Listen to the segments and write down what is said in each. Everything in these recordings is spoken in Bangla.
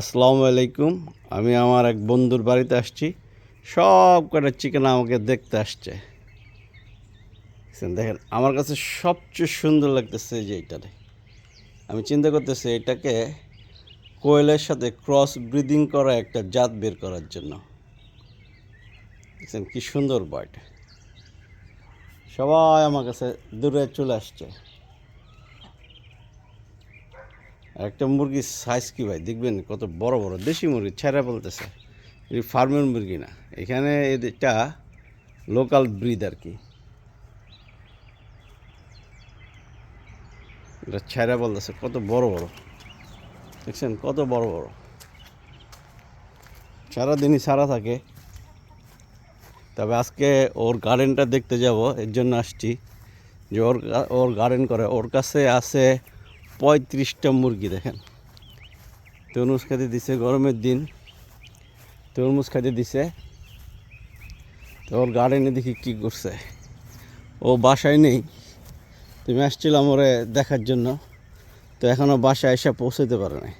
আসসালামু আলাইকুম। আমি আমার এক বন্ধুর বাড়িতে আসছি। সব কটা চিকেন আমাকে দেখতে আসছে। দেখেন, আমার কাছে সবচেয়ে সুন্দর লাগতেছে যে এইটারে আমি চিন্তা করতেছি এটাকে কোয়েলের সাথে ক্রস ব্রিদিং করা একটা জাত বের করার জন্য। দেখছেন কি সুন্দর বার্ড সবাই আমার কাছে দূরে চলে আসছে আর একটা মুরগির সাইজ কী ভাই? দেখবেন কত বড় বড়। দেশি মুরগি, ছেঁড়া বলতেছে। এই ফার্মের মুরগি না। এখানে এটা লোকাল ব্রিড আর কি। এটা ছেঁড়া বলতেছে, কত বড় বড়। দেখছেন, কত বড় বড়। সারাদিনই সারা থাকে। তবে আজকে ওর গার্ডেনটা দেখতে যাব, এর জন্য আসছি। যে ওর ওর গার্ডেন করে, ওর কাছে আছে পঁয়ত্রিশটা মুরগি দেখেন। তরমুজ খাইতে দিছে গরমের দিন। তরমুজ খাইতে দিছে। তো ওর গার্ডেনে দেখি কী করছে। ও বাসায় নেই। তুমি আসছিলাম ওরে দেখার জন্য। তো এখনও বাসায় এসে পৌঁছাতে পারে নাই।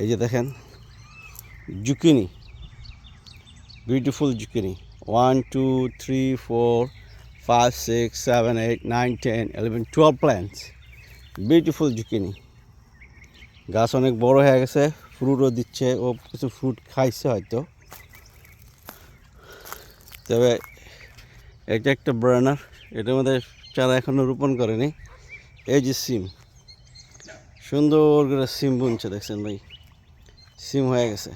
এই যে দেখেন, zucchini. Beautiful zucchini. One two three four five six seven eight nine ten eleven twelve plants beautiful zucchini গাছ অনেক বড় হয়ে গেছে ফ্রুটও দিচ্ছে, ও কিছু ফ্রুট খাইছে হয়তো। তবে এটা একটা ব্রানার এটার মধ্যে চারা এখনও রোপণ করেনি। এই যে সিম, সুন্দর করে সিম বুনছে, দেখছেন ভাই? সিম হয়ে গেছে।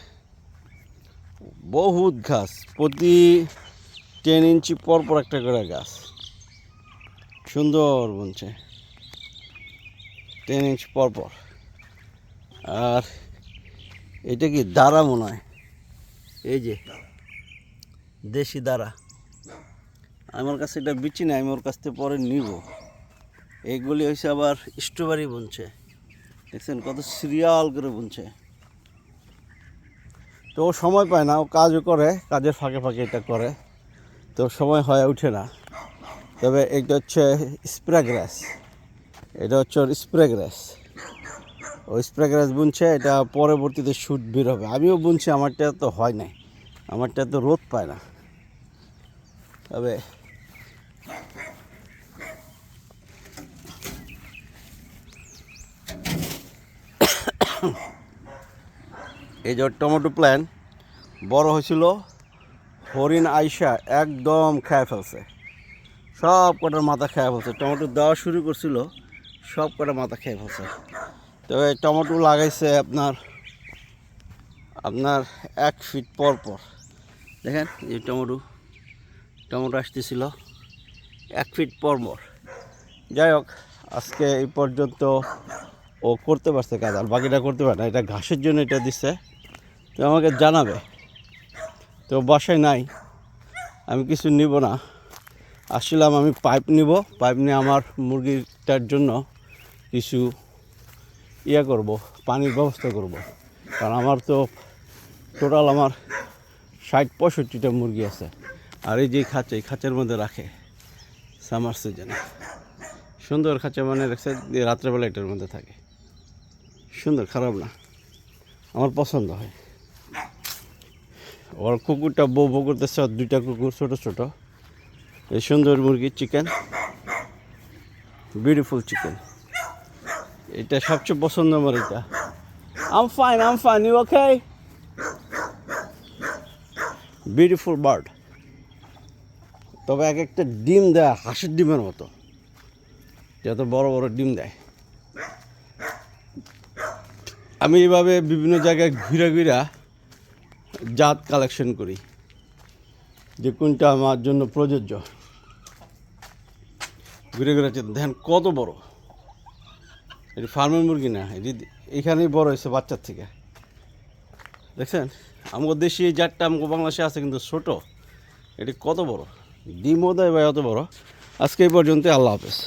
বহুত ঘাস প্রতি টেন ইঞ্চি পর পর একটা করে গাছ। সুন্দর বুনছে। টেন ইঞ্চ পর পর। আর এটা কি দাঁড়া মনে হয়? এই যে, দেশি দাঁড়া। আমার কাছে এটা বিচি না আমি ওর কাছ থেকে পরে নিব। এইগুলি হয়েছে আবার স্ট্রবেরি বুনছে। দেখছেন কত সিরিয়াল করে বুনছে। তো ও সময় পায় না, ও কাজও করে, কাজের ফাঁকে ফাঁকে এটা করে। তো সময় হয়ে ওঠে না। তবে এটা হচ্ছে স্প্রে গ্রাস এটা হচ্ছে ওর স্প্রে গ্রাস ও স্প্রে গ্রাস বুনছে, এটা পরবর্তীতে শুট বের হবে। আমিও বুনছি, আমারটা তো হয় নাই। আমারটা তো রোদ পায় না। তবে এই যে টমেটো প্ল্যান বড় হয়েছিল, হরিণ আইসা একদম খেয়ে ফেলছে। সব কটার মাথা খেয়ে ফেলছে। টমেটো দেওয়া শুরু করছিল সব কটা মাথা খেয়ে ফেলছে। তো এই টমেটো লাগাইছে আপনার আপনার এক ফিট পর পর। দেখেন এই টমেটো টমেটো আসতেছিল এক ফিট পর পর। যাই হোক, আজকে এই পর্যন্ত ও করতে পারছে কাজ, আর বাকিটা করতে পারে না, এটা ঘাসের জন্য এটা দিচ্ছে তো আমাকে জানাবে। তো বাসায় নাই, আমি কিছু নিব না। আসছিলাম আমি পাইপ নিব, পাইপ নিয়ে আমার মুরগিটার জন্য কিছু ইয়ে করব, পানির ব্যবস্থা করব। কারণ আমার তো টোটাল আমার ষাট পঁয়ষট্টিটা মুরগি আছে। আর এই যে খাঁচা এই খাঁচার মধ্যে রাখে সামার সিজনে সুন্দর খাঁচা মানে রাখছে রাত্রেবেলা এটার মধ্যে থাকে। সুন্দর, খারাপ না। আমার পছন্দ হয়। ওর কুকুরটা বউ বউ করতেছে, আর দুইটা কুকুর ছোট ছোট। এই সুন্দর মুরগি চিকেন বিউটিফুল চিকেন এটা সবচেয়ে পছন্দ আমার এটা। I'm fine I'm fine you okay beautiful bird তবে এক একটা ডিম দেয়, হাঁসের ডিমের মতো। যত বড় বড় ডিম দেয়। আমি এভাবে বিভিন্ন জায়গায় ঘুরে ঘুরে জাত কালেকশন করি। যে কোনটা আমার জন্য প্রযোজ্য। ঘুরে ঘুরে ধ্যান কত বড়। এটি ফার্মের মুরগি না, এটি এখানেই বড় হয়েছে বাচ্চার থেকে। দেখছেন? আমাদের দেশি এই জাতটা আমাকে বাংলাদেশে আছে কিন্তু ছোট। এটি কত বড়? ডিমও দেয় ভাই অত বড়। আজকে এই পর্যন্ত আল্লাহ হাফেজ।